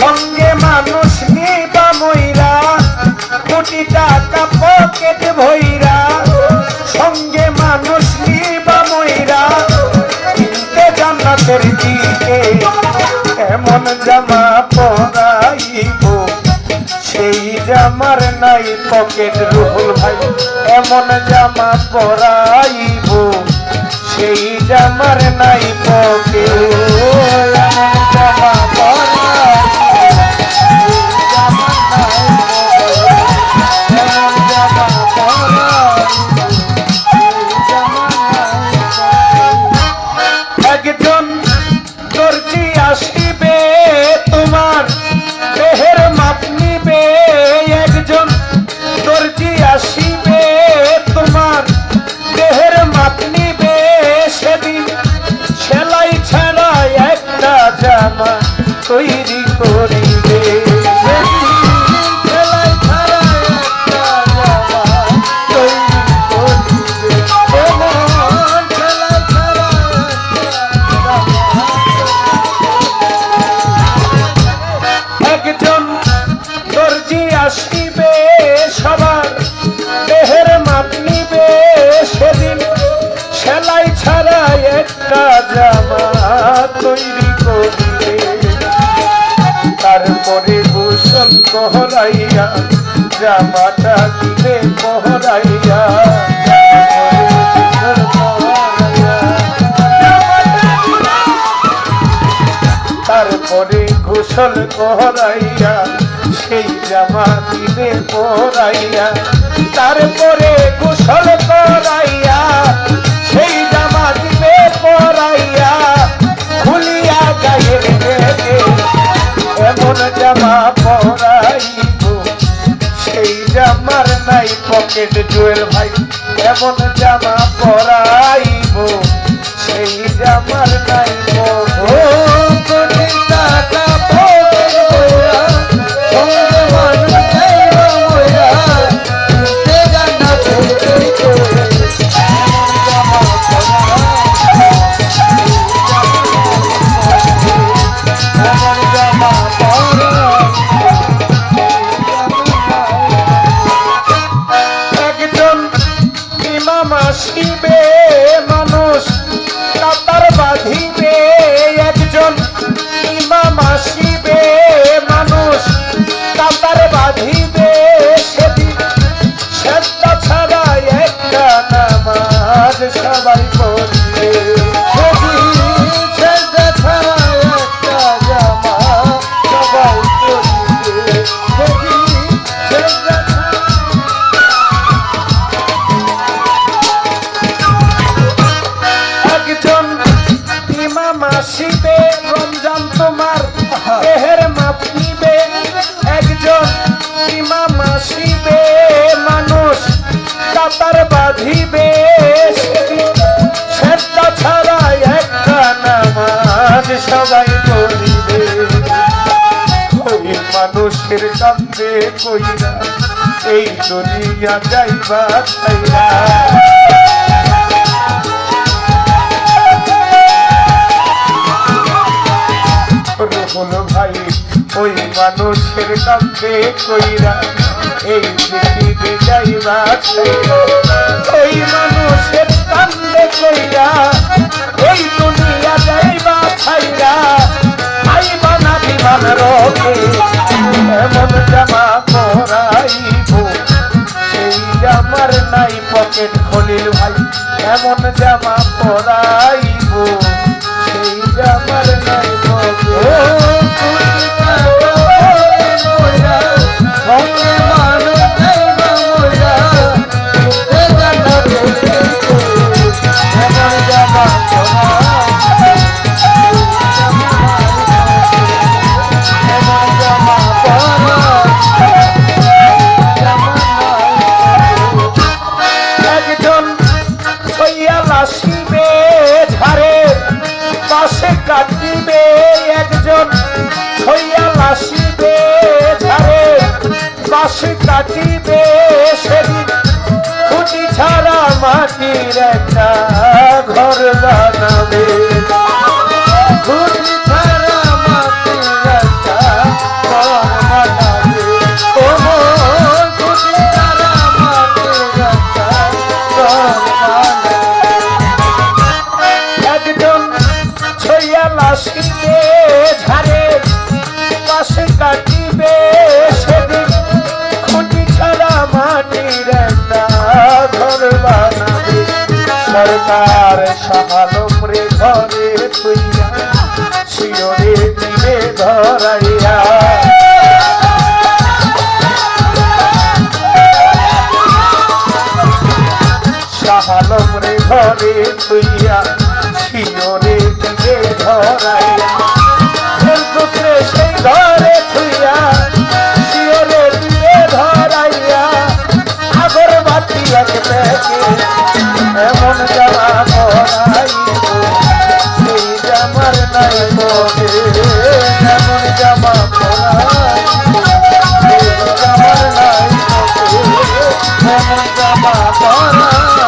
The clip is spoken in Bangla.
সঙ্গে মানুষ নিবা ময়রা, কোটি টাকা পকেট ভৈরা সঙ্গে মানুষ নিবা ময়রা, কিনতে জানা জান্নাতের দিকে এমন জামা পরাইব, সেই জামার নাই পকেট রুহুল ভাই। এমন জামা পরাইব, সেই জামার নাই পকেট দর্জি আসিবে সবার, দেহের মাপ নিবে সেদিন। সেলাই ছাড়া একটা জামা তৈরি করবে। তারপরে গোসল কহরাইয়া জামাটা দিবে কহরাইয়া তারপরে গোসল করাইয়া সেই জামা দিবে পরাইয়া, তারপরে গোসল করাইয়া সেই জামা দিবে পরাইয়া, খুলিয়া বেগে এমন জামা পরাইব। সেই জামার নাই পকেট জুয়েল ভাই, এমন জামা পরাইব। সেই জামার ইমাম কাতার বাঁধিবে সেটা ছাড়া একটা নামাজ সবাই করিবে মানুষের কান্দে কইরা এই দুনিয়া যাইবা ছাইরা। ওই মানুষের কাছে কইরা এই পৃথিবী যাইবা। ওই মানুষের কান্দে কইরা এই দুনিয়া যাইবা ছাইরা আইবা না বিমান রোগে, এমন জামা পরাইব সেই জামার নাই পকেট খলিল ভাই, এমন জামা পরাইব সেই জামার নাই পকেট মাস কাটিবে সেদিন। খুঁটি ছাড়া মাটির একটা ঘর বানাবে। খুঁটি ছাড়া মাটির একটা ঘর বানাবে। ও খুঁটি কাটিবে তুইয়া শিওরে দিলে ধরাইয়া। সাহালম রে ঘরে তুইয়া শিওরে দিলে ধরাইয়া। সেই ঘরে তুইয়া শিওরে দিলে ধরাইয়া। প্যাকে জামা